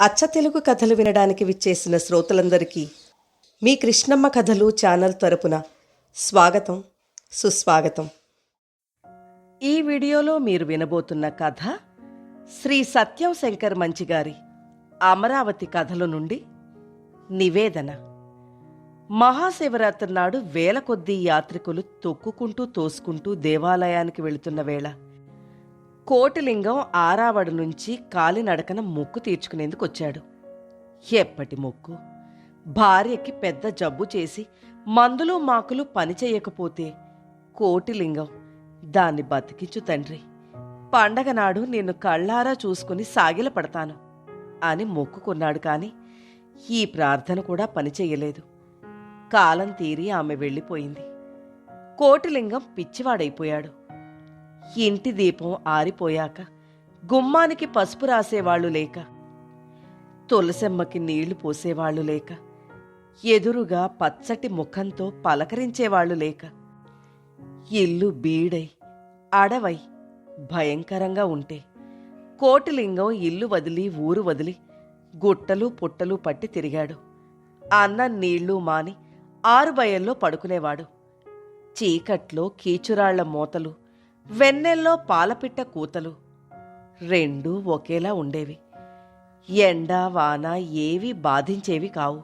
అచ్చ తెలుగు కథలు వినడానికి విచ్చేసిన శ్రోతలందరికీ మీ కృష్ణమ్మ కథలు ఛానల్ తరపున స్వాగతం సుస్వాగతం. ఈ వీడియోలో మీరు వినబోతున్న కథ శ్రీ సత్యం శంకర్ మంచిగారి అమరావతి కథల నుండి నివేదన. మహాశివరాత్రి నాడు వేల కొద్దీ యాత్రికులు తొక్కుకుంటూ తోసుకుంటూ దేవాలయానికి వెళుతున్న వేళ కోటిలింగం ఆరావడి నుంచి కాలినడకన మొక్కు తీర్చుకునేందుకు వచ్చాడు. ఎప్పటి మొక్కు? భార్యకి పెద్ద జబ్బు చేసి మందులు మాకులు పనిచేయకపోతే కోటిలింగం దాన్ని బతికించు తండ్రి. పండగ నాడు నిన్ను కళ్ళారా చూసుకుని సాగిల పడతాను అని మొక్కుకున్నాడు కాని ఈ ప్రార్థన కూడా పనిచేయలేదు కాలం తీరి ఆమె వెళ్ళిపోయింది. కోటిలింగం పిచ్చివాడైపోయాడు. ఇంటి దీపం ఆరిపోయాక గుమ్మానికి పసుపు రాసేవాళ్ళు లేక తులసెమ్మకి నీళ్ళు పోసేవాళ్ళు లేక ఎదురుగా పచ్చటి ముఖంతో పలకరించేవాళ్ళు లేక ఇల్లు బీడై అడవై భయంకరంగా ఉంటే కోటిలింగం ఇల్లు వదిలి ఊరు వదిలి గుట్టలు పుట్టలు పట్టి తిరిగాడు. అన్నం నీళ్ళు మాని ఆరు భయంలో పడుకునేవాడు. చీకట్లో కీచురాళ్ళ మూతలు వెన్నెల్లో పాలపిట్ట కూతలు రెండూ ఒకేలా ఉండేవి. ఎండ వాన ఏవి బాధించేవి కావు.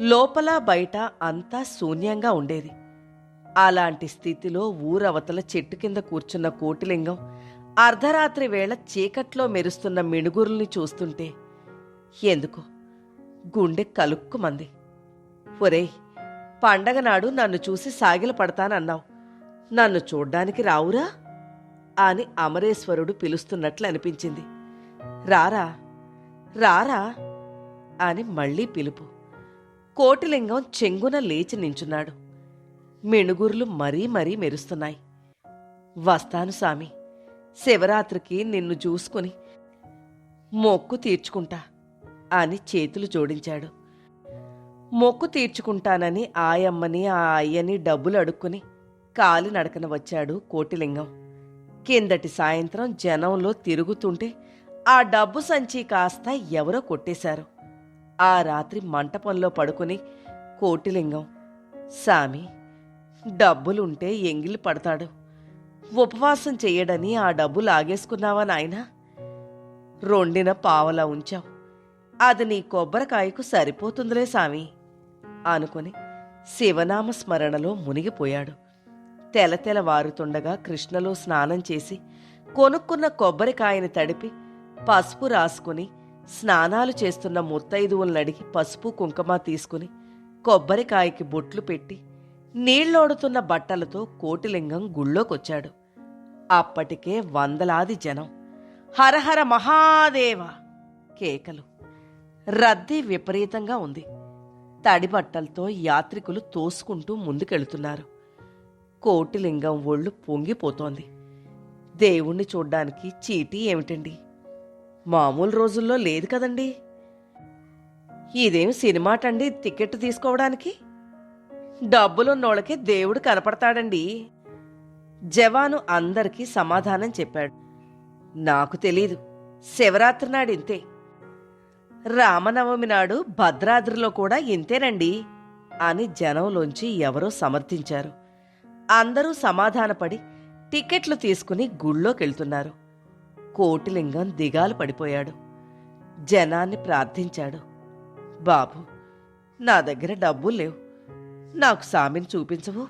లోపల బయట అంతా శూన్యంగా ఉండేది. అలాంటి స్థితిలో ఊరవతల చెట్టు కింద కూర్చున్న కోటిలింగం అర్ధరాత్రి వేళ చీకట్లో మెరుస్తున్న మిణుగురుల్ని చూస్తుంటే ఎందుకో? గుండె కలుక్కుమంది. ఒరేయ్ పండగ నాడు నన్ను చూసి సాగిల పడతానన్నావు నన్ను చూడ్డానికి రావురా? అని అమరేశ్వరుడు పిలుస్తున్నట్లు అనిపించింది. రారా? రారా? అని మళ్ళీ పిలుపు. కోటిలింగం చెంగున లేచి నించున్నాడు. మిణుగుర్లు మరీ మరీ మెరుస్తున్నాయి. వస్తాను సామి. శివరాత్రికి నిన్ను చూసుకుని మొక్కు తీర్చుకుంటా అని చేతులు జోడించాడు. మొక్కు తీర్చుకుంటానని ఆయమ్మని ఆ అయ్యని డబ్బులు అడుక్కుని కాలి నడకన వచ్చాడు కోటిలింగం. కిందటి సాయంత్రం జనంలో తిరుగుతుంటే ఆ డబ్బు సంచి కాస్త ఎవరో కొట్టేశారు. ఆ రాత్రి మంటపంలో పడుకుని కోటిలింగం సామి డబ్బులుంటే ఎంగిలి పడతాడు. ఉపవాసం చెయ్యడని ఆ డబ్బు లాగేసుకున్నావా నాయనా? రొండిన పావలా ఉంచావు. అది నీ కొబ్బరికాయకు సరిపోతుందిలే సామి అనుకుని శివనామ స్మరణలో మునిగిపోయాడు. తెల తెల వారుతుండగా కృష్ణలో స్నానం చేసి కొనుక్కున్న కొబ్బరికాయని తడిపి పసుపు రాసుకుని స్నానాలు చేస్తున్న ముత్తైదువులను అడిగి పసుపు కుంకుమ తీసుకుని కొబ్బరికాయకి బొట్లు పెట్టి నీళ్ళోడుతున్న బట్టలతో కోటిలింగం గుళ్ళోకొచ్చాడు. అప్పటికే వందలాది జనం. హరహర మహాదేవ! కేకలు. రద్దీ విపరీతంగా ఉంది. తడి బట్టలతో యాత్రికులు తోసుకుంటూ ముందుకెళ్తున్నారు. కోటిలింగం ఒళ్ళు పొంగిపోతోంది. దేవుణ్ణి చూడ్డానికి చీటీ ఏమిటండి? మామూలు రోజుల్లో లేదు కదండి. ఇదేం సినిమాటండి టికెట్ తీసుకోవడానికి? డబ్బులున్నోళ్ళకి దేవుడు కనపడతాడండి. జవాను అందరికీ సమాధానం చెప్పాడు. నాకు తెలీదు. శివరాత్రి నాడు ఇంతే. రామనవమి నాడు భద్రాద్రిలో కూడా ఇంతేనండి అని జనంలోంచి ఎవరో సమర్థించారు. అందరూ సమాధానపడి టికెట్లు తీసుకుని గుళ్ళోకెళ్తున్నారు. కోటిలింగం దిగాలు పడిపోయాడు. జనాన్ని ప్రార్థించాడు. బాబు నా దగ్గర డబ్బులు లేవు. నాకు సామిని చూపించవు.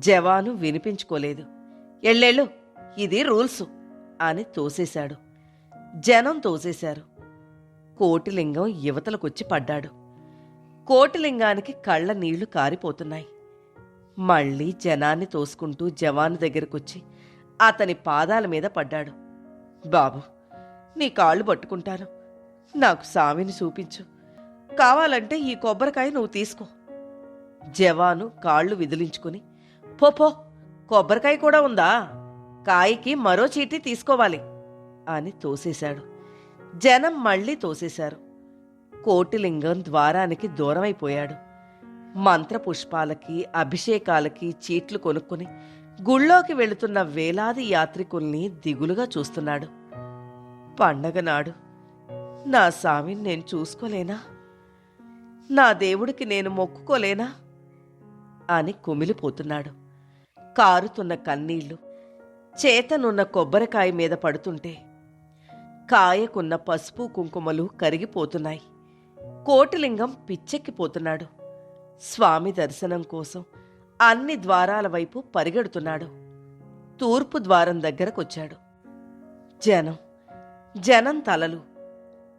జవాను వినిపించుకోలేదు. ఎళ్ళెళ్ళు ఇది రూల్సు అని తోసేశాడు. జనం తోసేశారు. కోటిలింగం యువతలకొచ్చి పడ్డాడు. కోటిలింగానికి కళ్ళ నీళ్ళు కారిపోతున్నాయి. మళ్ళీ జనాన్ని తోసుకుంటూ జవాను దగ్గరకొచ్చి అతని పాదాల మీద పడ్డాడు. బాబు నీ కాళ్ళు పట్టుకుంటాను. నాకు సామిని చూపించు. కావాలంటే ఈ కొబ్బరికాయ నువ్వు తీసుకో. జవాను కాళ్ళు విదిలించుకుని పో పో కొబ్బరికాయ కూడా ఉందా? కాయకి మరో చీటీ తీసుకోవాలి. అని తోసేశాడు. జనం మళ్ళీ తోసేశారు. కోటిలింగం ద్వారానికి దూరమైపోయాడు. మంత్రపుష్పాలకి అభిషేకాలకి చీట్లు కొనుక్కుని గుళ్ళోకి వెళుతున్న వేలాది యాత్రికుల్ని దిగులుగా చూస్తున్నాడు. పండగ నాడు నా స్వామిని నేను చూసుకోలేనా? నా దేవుడికి నేను మొక్కుకోలేనా? అని కుమిలిపోతున్నాడు. కారుతున్న కన్నీళ్ళు చేతనున్న కొబ్బరికాయ మీద పడుతుంటే కాయకున్న పసుపు కుంకుమలు కరిగిపోతున్నాయి. కోటిలింగం పిచ్చెక్కిపోతున్నాడు. స్వామి దర్శనం కోసం అన్ని ద్వారాల వైపు పరిగెడుతున్నాడు. తూర్పు ద్వారం దగ్గరకొచ్చాడు. జనం జనం తలలు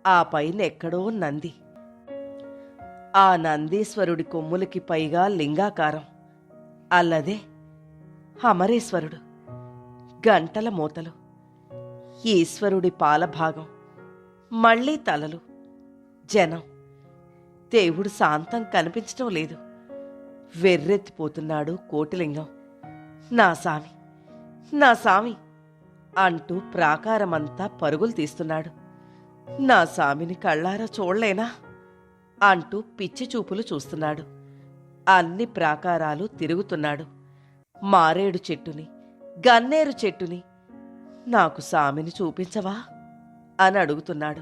ఆ పైన ఎక్కడో నంది. ఆ నందీశ్వరుడి కొమ్ములకి పైగా లింగాకారం. అల్లదే అమరేశ్వరుడు గంటల మూతలు. ఈశ్వరుడి పాలభాగం మళ్ళీ తలలు జనం. దేవుడు శాంతం కనిపించటం లేదు. వెర్రెత్తిపోతున్నాడు కోటిలింగం. నా సామి నా సామి అంటూ ప్రాకారమంతా పరుగులు తీస్తున్నాడు. నా సామిని కళ్ళారా చూడలేనా అంటూ పిచ్చి చూపులు చూస్తున్నాడు. అన్ని ప్రాకారాలు తిరుగుతున్నాడు. మారేడు చెట్టుని గన్నేరు చెట్టుని నాకు సామిని చూపించవా? అని అడుగుతున్నాడు.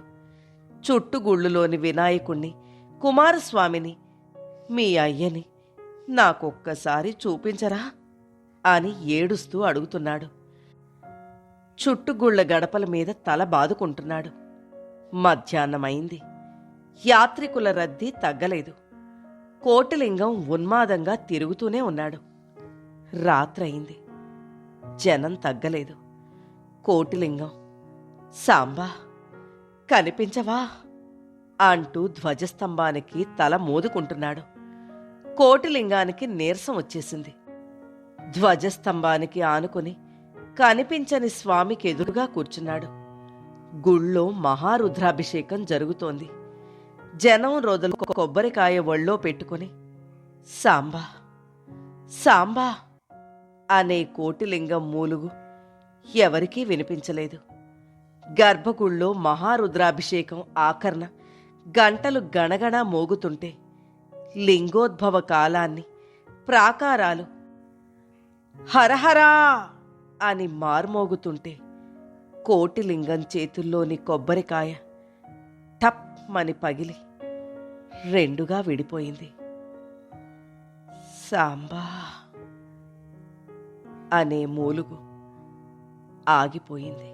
చుట్టుగుళ్ళులోని వినాయకుణ్ణి కుమారస్వామిని మీ అయ్యని నాకొక్కసారి చూపించరా? అని ఏడుస్తూ అడుగుతున్నాడు. చుట్టుగుళ్ళ గడపల మీద తల బాదుకుంటున్నాడు. మధ్యాహ్నమైంది. యాత్రికుల రద్దీ తగ్గలేదు. కోటిలింగం ఉన్మాదంగా తిరుగుతూనే ఉన్నాడు. రాత్రయింది. జనం తగ్గలేదు. కోటిలింగం సాంబా కనిపించవా? అంటూ ధ్వజస్తంభానికి తల మోదుకుంటున్నాడు. కోటిలింగానికి నీరసం వచ్చేసింది. ధ్వజస్తంభానికి ఆనుకుని కనిపించని స్వామికి ఎదురుగా కూర్చున్నాడు. గుళ్ళో మహారుద్రాభిషేకం జరుగుతోంది. జనం రోజులు కొబ్బరికాయ ఒళ్ళో పెట్టుకుని సాంబా సాంబా అనే కోటిలింగం మూలుగు ఎవరికీ వినిపించలేదు. గర్భగుళ్ళో మహారుద్రాభిషేకం ఆకరణ గంటలు గణగణ మోగుతుంటే లింగోద్భవ కాలాన్ని ప్రాకారాలు హరహరా అని మార్మోగుతుంటే కోటిలింగం చేతుల్లోని కొబ్బరికాయ టప్ మని పగిలి రెండుగా విడిపోయింది. సాంబా అనే మూలుగు ఆగిపోయింది.